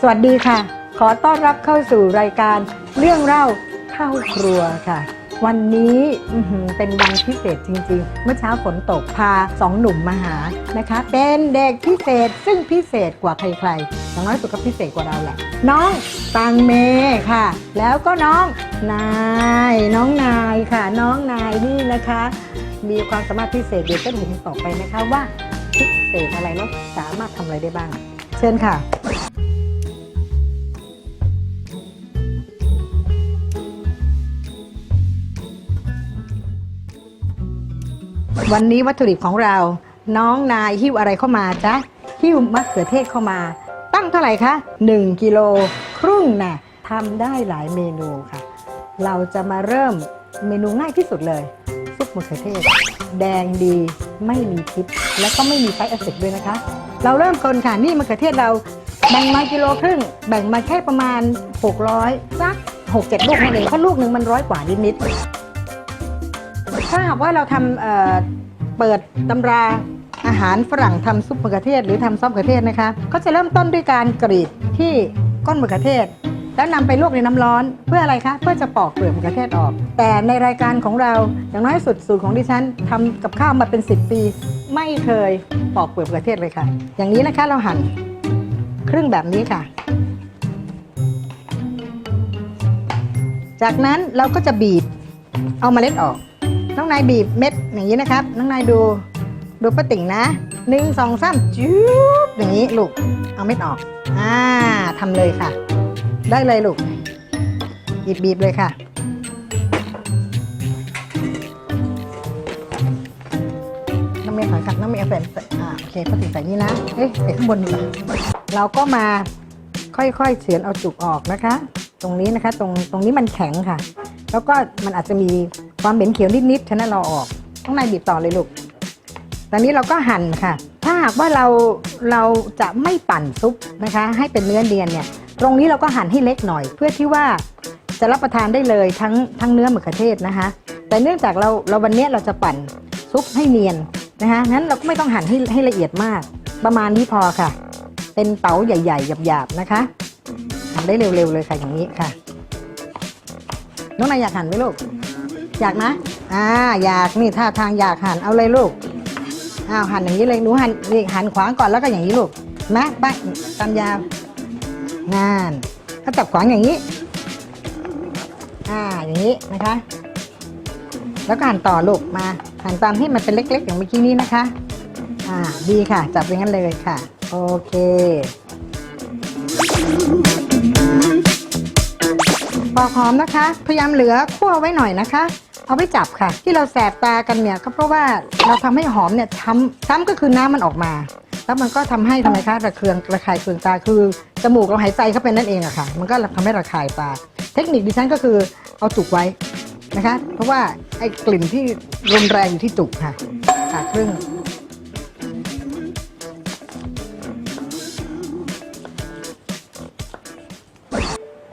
สวัสดีค่ะ ขอต้อนรับเข้าสู่รายการเรื่องเล่าเข้าครัวค่ะ วันนี้เป็นวันพิเศษจริง ๆ เมื่อเช้าฝนตกพาสองหนุ่มมาหานะคะ เป็นเด็กพิเศษซึ่งพิเศษกว่าใครๆอย่างน้อยสุดก็พิเศษกว่าเราแหละ น้องตังเมค่ะ แล้วก็น้องนายน้องนายค่ะ น้องนายนี่นะคะ มีความสามารถพิเศษเดี๋ยวจะเห็นต่อไปนะคะว่าพิเศษอะไรแล้วสามารถทำอะไรได้บ้าง เชิญค่ะ วันนี้วัตถุดิบของเรา น้องนายหิ้วอะไรเข้ามาจ๊ะหิ้วมะเขือเทศเข้ามา ตั้งเท่าไหร่คะ1กิโลครึ่งนะทำได้หลายเมนูค่ะ เราจะมาเริ่มเมนูง่ายที่สุดเลยซุปมะเขือเทศ แดงดีไม่มีพิษแล้วก็ไม่มีไฟแอซิดด้วยนะคะ เราเริ่มคนค่ะนี่มะเขือเทศเราแบ่งมากิโลครึ่ง แบ่งมาแค่ประมาณ 600สัก6-7 ลูกนั่นเองเพราะลูกหนึ่งมันร้อยกว่านิดๆถ้า หากว่าเราทำเอ่อเปิดตำราอาหารฝรั่งทำซุปมะเขือเทศหรือทำซอสมะเขือเทศนะคะก็จะเริ่มต้นด้วยการกรีดที่ก้นมะเขือเทศ แล้วนำไปลวกในน้ำร้อนเพื่ออะไรคะเพื่อจะปอกเปลือกมะเขือเทศออก แต่ในรายการของเราอย่างน้อยสุดสูตรของดิฉันทำกับข้าวมาเป็น 10 ปี ไม่เคยปอกเปลือกมะเขือเทศเลยค่ะ อย่างนี้นะคะเราหั่นครึ่งแบบนี้ค่ะ จากนั้นเราก็จะบีบเอาเมล็ดออก น้องนายบีบเม็ดอย่างนี้นะครับ น้องนายดูดูป้าติ่งนะหนึ่งสองสามจุ๊บอย่างนี้ลูก เอาเม็ดออก อ่าทำเลยค่ะ ได้เลยลูกบีบบีบเลยค่ะ น้ำเมย์ถอยค่ะน้ำเมย์เอาแฟนใส่อ่าโอเคป้าติ่งใส่นี่นะ เอ๊ะใส่ข้างบนดีกว่าเราก็มาค่อยๆเฉือนเอาจุกออกนะคะ ตรงนี้นะคะ ตรงตรงนี้มันแข็งค่ะ แล้วก็มันอาจจะมี ความเหม็นเขียวนิดๆฉะนั้นเราออกข้างในบีบต่อเลยลูกตอนนี้เราก็หั่นค่ะ ถ้าหากว่าเราเราจะไม่ปั่นซุปนะคะ ให้เป็นเนื้อเนียนเนี่ย ตรงนี้เราก็หั่นให้เล็กหน่อย เพื่อที่ว่าจะรับประทานได้เลยทั้งทั้งเนื้อมะเขือเทศนะคะ แต่เนื่องจากเราเราวันนี้เราจะปั่นซุปให้เนียนนะคะงั้นเราก็ไม่ต้องหั่นให้ให้ละเอียดมาก ประมาณนี้พอค่ะ เป็นเต๋าใหญ่ ๆ หยาบๆนะคะหั่นได้เร็วๆเลยค่ะอย่างนี้ค่ะ น้องนายอยากหั่นไหมลูก อยากนะอ่าอยากนี่ท่าทางอยากหันเอาเลยลูกอ้าวหันอย่างนี้เลยหนูหันนี่หันขวางก่อนแล้วก็อย่างนี้ลูกนะไปตามยาวงานถ้าจับขวางอย่างนี้ อ่าอย่างนี้นะคะ แล้วก็หันต่อลูกมาหันตามให้มันเป็นเล็ก ๆ อย่างเมื่อกี้นี้นะคะ อ่าดีค่ะ จับอย่างนั้นเลยค่ะ โอเคปอกหอมนะคะ พยายามเหลือคั่วไว้หน่อยนะคะ เอาไว้จับค่ะ ที่เราแสบตากันเนี่ยก็เพราะว่าเราทำให้หอมเนี่ยช้ำช้ำก็คือน้ำมันออกมา แล้วมันก็ทำให้ทำไมคะระเคืองระคายเคืองตาคือจมูกเราหายใจเข้าไปนั่นเองอะค่ะ มันก็ทำให้ระคายตา เทคนิคดิฉันก็คือเอาจุกไว้นะคะ เพราะว่าไอ้กลิ่นที่รุนแรงอยู่ที่จุกค่ะค่ะครึ่ง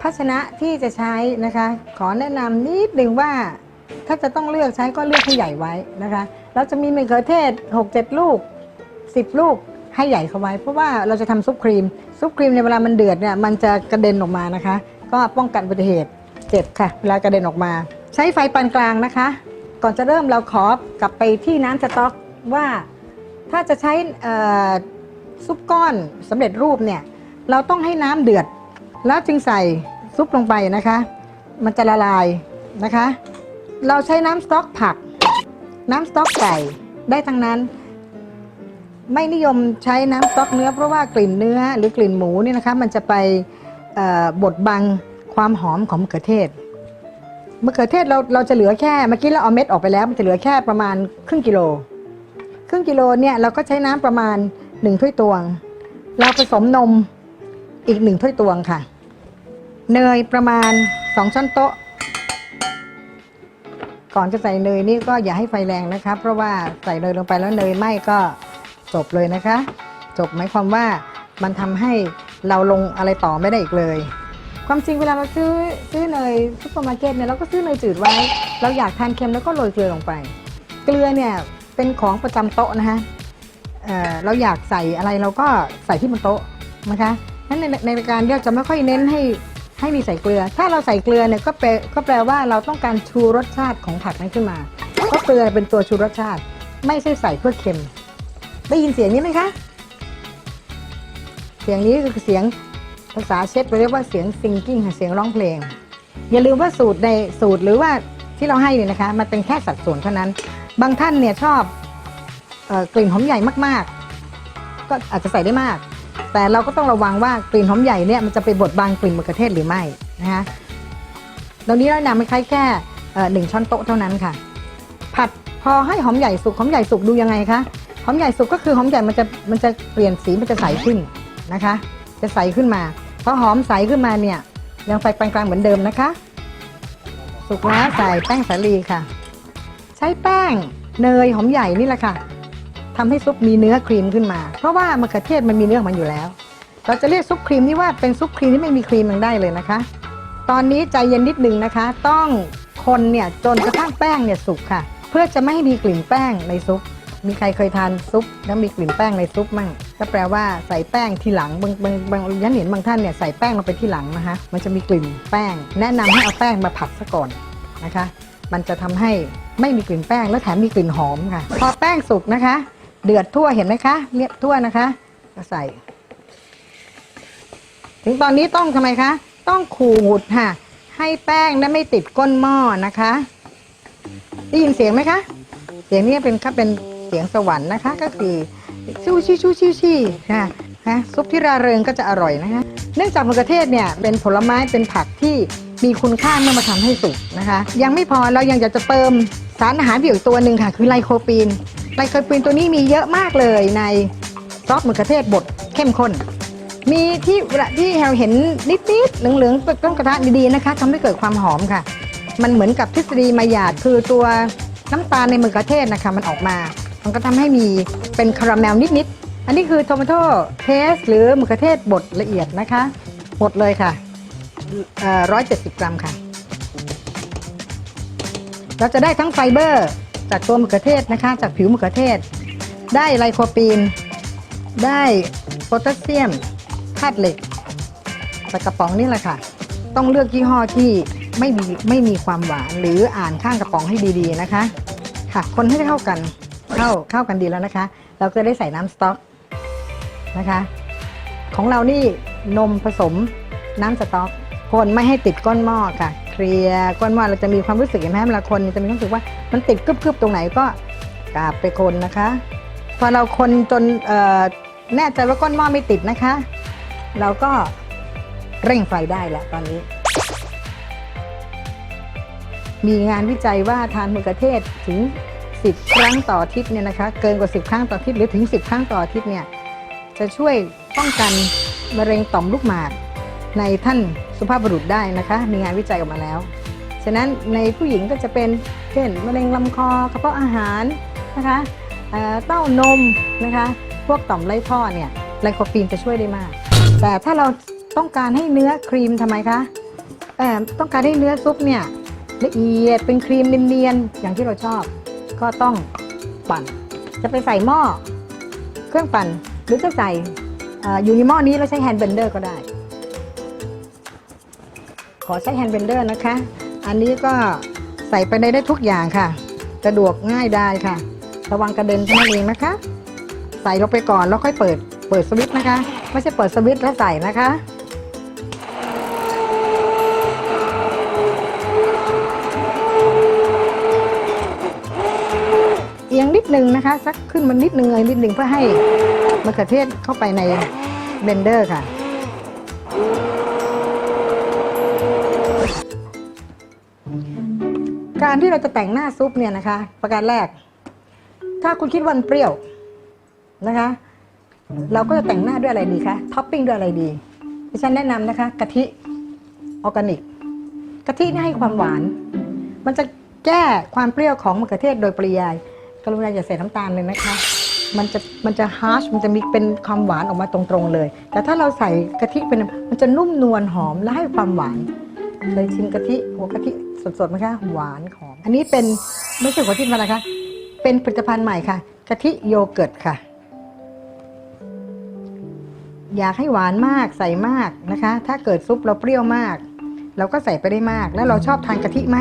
ภาชนะที่จะใช้นะคะ ขอแนะนำนิดนึงว่า ถ้าจะต้องเลือกใช้ก็เลือกให้ใหญ่ไว้นะคะเราจะมีมะเขือเทศ 6-7 ลูก 10 ลูกให้ใหญ่เข้าไว้ เพราะว่าเราจะทำซุปครีม ซุปครีมในเวลามันเดือดเนี่ยมันจะกระเด็นออกมานะคะ ก็ป้องกันอุบัติเหตุเจ็บค่ะ เวลากระเด็นออกมา ใช้ไฟปานกลางนะคะ ก่อนจะเริ่มเราขอกลับไปที่น้ำสต๊อกว่าถ้าจะใช้ซุปก้อนสำเร็จรูปเนี่ยเราต้องให้น้ำเดือด แล้วจึงใส่ซุปลงไปนะคะ มันจะละลายนะคะ เราใช้น้ำสต๊อกผัก น้ำสต๊อกไก่ได้ทั้งนั้น ไม่นิยมใช้น้ำสต๊อกเนื้อ เพราะว่ากลิ่นเนื้อหรือกลิ่นหมูนี่นะคะมันจะไปบดบังความหอมของมะเขือเทศมะเขือเทศเราเราจะเหลือแค่เมื่อกี้เราเอาเม็ดออกไปแล้ว มันจะเหลือแค่ประมาณครึ่งกิโล ครึ่งกิโลเนี่ยเราก็ใช้น้ำประมาณหนึ่งถ้วยตวง เราผสมนมอีกหนึ่งถ้วยตวงค่ะ เนยประมาณ2ช้อนโต๊ะ ก่อนจะใส่เนยนี่ก็อย่าให้ไฟแรงนะคะเพราะว่าใส่เนยลงไปแล้วเนยไหม้ก็จบเลยนะคะ จบหมายความว่ามันทำให้เราลงอะไรต่อไม่ได้อีกเลย ความจริงเวลาเราซื้อซื้อเนยซุปเปอร์มาร์เก็ตเนี่ยเราก็ซื้อเนยจืดไว้ เราอยากทานเค็มแล้วก็โรยเกลือลงไป เกลือเนี่ยเป็นของประจำโต๊ะนะคะเเราอยากใส่อะไรเราก็ใส่ที่บนโต๊ะนะคะนั้นในในรายการเราจะไม่ค่อยเน้นให้ ให้มีใส่เกลือ ถ้าเราใส่เกลือเนี่ยก็แปลก็แปลว่าเราต้องการชูรสชาติของผักนั้นขึ้นมา เพราะเกลือเป็นตัวชูรสชาติ ไม่ใช่ใส่เพื่อเค็ม ได้ยินเสียงนี้ไหมคะ เสียงนี้คือเสียงภาษาเช็ดเรียกว่าเสียงซิงกิ้งค่ะเสียงร้องเพลง อย่าลืมว่าสูตรในสูตรหรือว่าที่เราให้เนี่ยนะคะ มันเป็นแค่สัดส่วนเท่านั้น บางท่านเนี่ยชอบออกลิ่นหอมใหญ่มาก ๆ ก็อาจจะใส่ได้มาก แต่เราก็ต้องระวังว่ากลิ่นหอมใหญ่เนี่ยมันจะไปบดบังกลิ่นมะเขือเทศหรือไม่นะคะตรงนี้เรานำไม่ใช้แค่หนึ่งช้อนโต๊ะเท่านั้นค่ะ ผัดพอให้หอมใหญ่สุกหอมใหญ่สุกดูยังไงคะหอมใหญ่สุกก็คือหอมใหญ่มันจะมันจะเปลี่ยนสีมันจะใสขึ้นนะคะ จะใสขึ้นมาพอหอมใสขึ้นมาเนี่ยยังไฟปานกลางเหมือนเดิมนะคะ สุกแล้วใส่แป้งสาลีค่ะ ใช้แป้งเนยหอมใหญ่นี่แหละค่ะ ทำให้ซุปมีเนื้อครีมขึ้นมา เพราะว่ามะเขือเทศมันมีเนื้อของมันอยู่แล้ว เราจะเรียกซุปครีมนี่ว่าเป็นซุปครีมที่ไม่มีครีมยังได้เลยนะคะ ตอนนี้ใจเย็นนิดนึงนะคะ ต้องคนเนี่ยจนกระทั่งแป้งเนี่ยสุกค่ะ เพื่อจะไม่ให้มีกลิ่นแป้งในซุป มีใครเคยทานซุปแล้วมีกลิ่นแป้งในซุปมั่งก็แปลว่าใส่แป้งทีหลังบางบางบางยันเห็นบางท่านเนี่ยใส่แป้งลงไปทีหลังนะคะ มันจะมีกลิ่นแป้ง แนะนำให้เอาแป้งมาผัดซะก่อนนะคะ มันจะทำให้ไม่มีกลิ่นแป้งและแถมมีกลิ่นหอมค่ะ พอแป้งสุกนะคะ เดือดทั่วเห็นไหมคะเรียบทั่วนะคะ ก็ใส่ ถึงตอนนี้ต้องทำไมคะ ต้องขูดค่ะ ให้แป้งนั้นไม่ติดก้นหม้อนะคะได้ยินเสียงไหมคะ เสียงนี้เป็นค่ะเป็นเสียงสวรรค์นะคะ ก็คือชูชี่ชูชี่ชี่ค่ะฮะซุปที่ราเริงก็จะอร่อยนะคะ เนื่องจากมะเขือเทศเนี่ยเป็นผลไม้เป็นผักที่มีคุณค่าเมื่อมาทำให้สุกนะคะ ยังไม่พอเรายังอยากจะเติมสารอาหารผิวอีกตัวหนึ่งค่ะ คือไลโคปีน ไลโคปีนตัวนี้มีเยอะมากเลยในซอสมะเขือเทศบดเข้มข้น มีที่ที่เราเห็นนิดๆเหลืองๆต้นกระทะดีๆนะคะทำให้เกิดความหอมค่ะ มันเหมือนกับทฤษฎีมาหยาดคือตัวน้ำตาลในมะเขือเทศนะคะมันออกมา มันก็ทำให้มีเป็นคาราเมลนิดๆ อันนี้คือโทมาโต้เพสหรือมะเขือเทศบดละเอียดนะคะบดเลยค่ะร้อยเจ็ดสิบกรัมค่ะ เราจะได้ทั้งไฟเบอร์ จากตัวมะเขือเทศนะคะ จากผิวมะเขือเทศ ได้ไลโคปีน ได้โพแทสเซียมธาตุเหล็กแต่กระป๋องนี่แหละค่ะ ต้องเลือกยี่ห้อที่ไม่มีไม่มีความหวานหรืออ่านข้างกระป๋องให้ดีๆนะคะ ค่ะ คนให้เข้ากันเข้าเข้ากันดีแล้วนะคะ เราก็ได้ใส่น้ำสต๊อกนะคะ ของเรานี่นมผสมน้ำสต๊อกคนไม่ให้ติดก้นหม้อค่ะ ลียร์ก้นหม้อเราจะมีความรู้สึกเห็นไหมเวลาคนจะมีความรู้สึกว่ามันติดกึบๆตรงไหนก็กราบไปคนนะคะ พอเราคนจนแน่ใจว่าก้นหม้อไม่ติดนะคะ เราก็เร่งไฟได้แล้วตอนนี้ มีงานวิจัยว่าทานมะเขือเทศถึง 10 ครั้งต่ออาทิตย์เนี่ยนะคะ เกินกว่า 10 ครั้งต่ออาทิตย์หรือถึง 10 ครั้งต่ออาทิตย์เนี่ยจะช่วยป้องกันมะเร็งต่อมลูกหมาก ในท่านสุภาพบุรุษได้นะคะ มีงานวิจัยออกมาแล้ว ฉะนั้นในผู้หญิงก็จะเป็นเช่นมะเร็งลำคอกระเพาะอาหารนะคะเต้านมนะคะ พวกต่อมไร้ท่อเนี่ยไลโคปีนจะช่วยได้มาก แต่ถ้าเราต้องการให้เนื้อครีมทำไมคะต้องการให้เนื้อซุปเนี่ยละเอียดเป็นครีมเนียนๆอย่างที่เราชอบ ก็ต้องปั่น จะไปใส่หม้อเครื่องปั่นหรือจะใส่เอ่ออยู่ในหม้อนี้แล้วใช้แฮนด์เบนเดอร์ก็ได้ ขอใช้แฮนด์เบนเดอร์นะคะ อันนี้ก็ใส่ไปได้ได้ทุกอย่างค่ะ สะดวกง่ายได้ค่ะ ระวังกระเด็นเท่านั้นเองนะคะ ใส่ลงไปก่อนแล้วค่อยเปิดเปิดสวิตช์นะคะ ไม่ใช่เปิดสวิตช์แล้วใส่นะคะเอียงนิดนึงนะคะสักขึ้นมานิดนึงเลยนิดนึงเพื่อให้มะเขือเทศเข้าไปในเบนเดอร์ค่ะ การที่เราจะแต่งหน้าซุปเนี่ยนะคะ ประการแรก ถ้าคุณคิดวันเปรี้ยวนะคะ เราก็จะแต่งหน้าด้วยอะไรดีคะท็อปปิ้งด้วยอะไรดีดิฉันแนะนำนะคะกะทิออร์แกนิกกะทินี่ให้ความหวาน มันจะแก้ความเปรี้ยวของมะเขือเทศโดยปริยาย กรุณาอย่าใส่น้ำตาลเลยนะคะ มันจะมันจะฮาร์ชมันจะมีเป็นความหวานออกมาตรงๆเลย แต่ถ้าเราใส่กะทิเป็นมันจะนุ่มนวลหอมและให้ความหวาน เคยชิมกะทิหัวกะทิสดๆไหมคะหวานหอมอันนี้เป็นไม่ใช่หัวทิพย์มานะคะ เป็นผลิตภัณฑ์ใหม่ค่ะกะทิโยเกิร์ตค่ะ อยากให้หวานมากใส่มากนะคะ ถ้าเกิดซุปเราเปรี้ยวมาก เราก็ใส่ไปได้มาก แล้วเราชอบทานกะทิไหม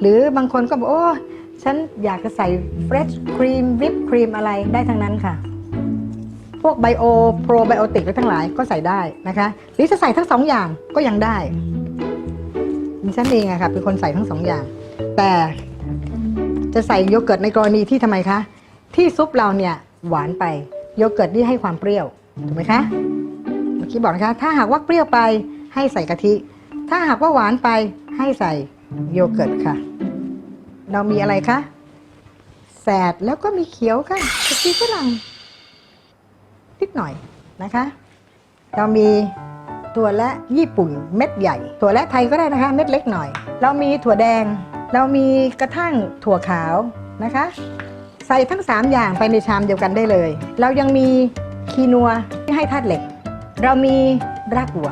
หรือบางคนก็บอกโอ้ฉันอยากจะใส่เฟรชครีมวิปครีมอะไรได้ทั้งนั้นค่ะ พวกไบโอโปรไบโอติกและทั้งหลายก็ใส่ได้นะคะ หรือจะใส่ทั้งสองอย่างก็ยังได้ ดิฉันเองอะค่ะเป็นคนใส่ทั้งสองอย่าง แต่จะใส่โยเกิร์ตในกรณีที่ทำไมคะ ที่ซุปเราเนี่ยหวานไปโยเกิร์ตนี่ให้ความเปรี้ยวถูกไหมคะเมื่อกี้บอกนะคะถ้าหากว่าเปรี้ยวไปให้ใส่กะทิ ถ้าหากว่าหวานไปให้ใส่โยเกิร์ตค่ะ เรามีอะไรคะแสดแล้วก็มีเขียวค่ะกะทิฝรั่งนิดหน่อยนะคะ เรามี ถั่วและญี่ปุ่นเม็ดใหญ่ ถั่วและไทยก็ได้นะคะ เม็ดเล็กหน่อย เรามีถั่วแดง เรามีกระทั่งถั่วขาวนะคะ ใส่ทั้ง 3 อย่างไปในชามเดียวกันได้เลย เรายังมีคีนัวที่ให้ธาตุเหล็ก เรามีรากบัว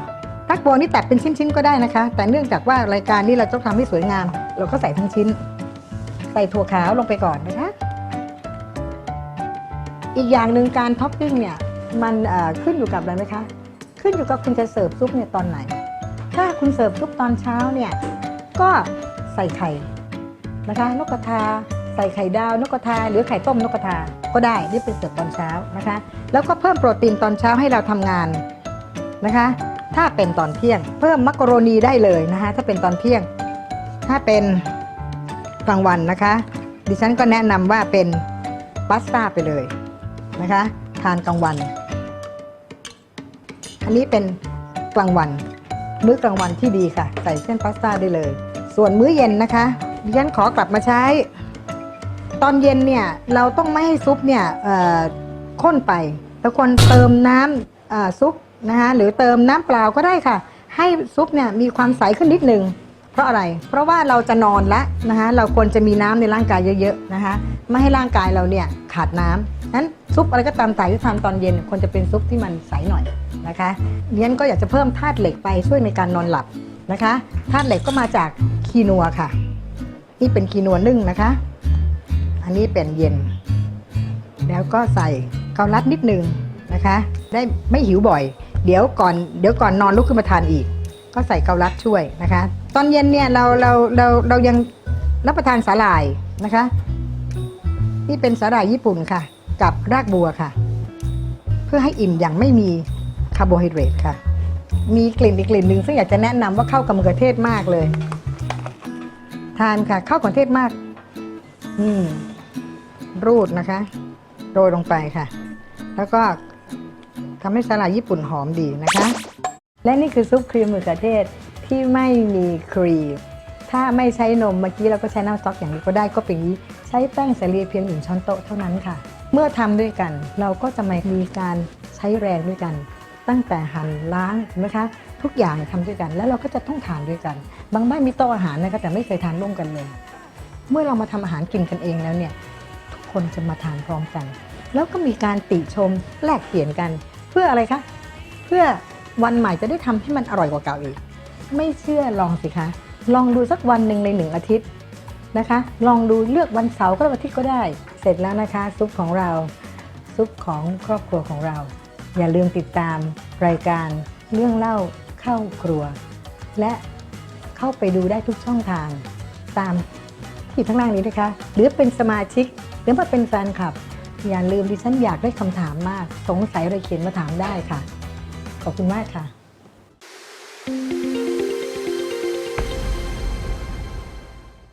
รากบัวนี่ตัดเป็นชิ้นๆก็ได้นะคะ แต่เนื่องจากว่ารายการนี้เราต้องทำให้สวยงาม เราก็ใส่ทั้งชิ้น ใส่ถั่วขาวลงไปก่อนนะคะ อีกอย่างหนึ่งการท็อปปิ้งเนี่ยมันขึ้นอยู่กับอะไรไหมคะ ขึ้นอยู่กับคุณจะเสิร์ฟซุปเนี่ยตอนไหน ถ้าคุณเสิร์ฟซุปตอนเช้าเนี่ยก็ใส่ไข่นะคะนกกระทาใส่ไข่ดาวนกกระทาหรือไข่ต้มนกกระทาก็ได้นี่เป็นเสิร์ฟตอนเช้านะคะ แล้วก็เพิ่มโปรตีนตอนเช้าให้เราทำงานนะคะ ถ้าเป็นตอนเที่ยง เพิ่มมักกะโรนีได้เลยนะคะถ้าเป็นตอนเที่ยง ถ้าเป็นกลางวันนะคะ ดิฉันก็แนะนำว่าเป็นพาสต้าไปเลยนะคะ ทานกลางวัน อันนี้เป็นกลางวัน มื้อกลางวันที่ดีค่ะ ใส่เส้นพาสต้าได้เลย ส่วนมื้อเย็นนะคะดิฉันขอกลับมาใช้ ตอนเย็นเนี่ยเราต้องไม่ให้ซุปเนี่ยข้นไปแล้วควรเติมน้ำซุปนะคะหรือเติมน้ำเปล่าก็ได้ค่ะ ให้ซุปเนี่ยมีความใสขึ้นนิดนึงเพราะอะไร เพราะว่าเราจะนอนละนะคะเราควรจะมีน้ำในร่างกายเยอะๆนะคะไม่ให้ร่างกายเราเนี่ยขาดน้ำนั้นซุปอะไรก็ตามใส่ที่ทานตอนเย็นควรจะเป็นซุปที่มันใสหน่อย นะคะเรียนก็อยากจะเพิ่มธาตุเหล็กไปช่วยในการนอนหลับนะคะธาตุเหล็กก็มาจากคีนัวค่ะ นี่เป็นคีนัวนึ่งนะคะ อันนี้เป็นเย็น แล้วก็ใส่เกาลัดนิดนึงนะคะ ได้ไม่หิวบ่อย เดี๋ยวก่อนเดี๋ยวก่อนนอนลุกขึ้นมาทานอีก ก็ใส่เกาลัดช่วยนะคะ ตอนเย็นเนี่ยเราเราเราเรายังรับประทานสาหร่ายนะคะ นี่เป็นสาหร่ายญี่ปุ่นค่ะ กับรากบัวค่ะ เพื่อให้อิ่มอย่างไม่มี คาร์โบไฮเดรตค่ะ มีกลิ่นอีกกลิ่นหนึ่งซึ่งอยากจะแนะนำว่าเข้ากับมะเขือเทศมากเลย ทานค่ะ เข้ากับมะเขือเทศมาก อืม รูดนะคะ โรยลงไปค่ะ แล้วก็ทำให้สาหร่ายญี่ปุ่นหอมดีนะคะ และนี่คือซุปครีมมะเขือเทศที่ไม่มีครีม ถ้าไม่ใช้นมเมื่อกี้เราก็ใช้น้ำสต๊อกอย่างนี้ก็ได้ก็เป็นนี้ ใช้แป้งสาลีเพียงหนึ่งช้อนโต๊ะเท่านั้นค่ะ เมื่อทำด้วยกันเราก็จะไม่มีการใช้แรงด้วยกัน ตั้งแต่หั่นล้างถูกไหมคะทุกอย่างทำด้วยกัน แล้วเราก็จะต้องทานด้วยกัน บางบ้านมีโต๊ะอาหารนะคะแต่ไม่เคยทานร่วมกันเลย เมื่อเรามาทำอาหารกินกันเองแล้วเนี่ยทุกคนจะมาทานพร้อมกัน แล้วก็มีการติชมแลกเปลี่ยนกัน เพื่ออะไรคะเพื่อวันใหม่จะได้ทำให้มันอร่อยกว่าเก่าอีก ไม่เชื่อลองสิคะ ลองดูสักวันหนึ่งในหนึ่งอาทิตย์นะคะ ลองดูเลือกวันเสาร์ก็ได้วันอาทิตย์ก็ได้ เสร็จแล้วนะคะ ซุปของเราซุปของครอบครัวของเรา อย่าลืมติดตามรายการเรื่องเล่าเข้าครัว และเข้าไปดูได้ทุกช่องทาง ตามที่ข้างล่างนี้นะคะ หรือเป็นสมาชิกหรือมาเป็นแฟนคลับ อย่าลืมดิฉันอยากได้คำถามมาก สงสัยอะไรเขียนมาถามได้ค่ะ ขอบคุณมากค่ะ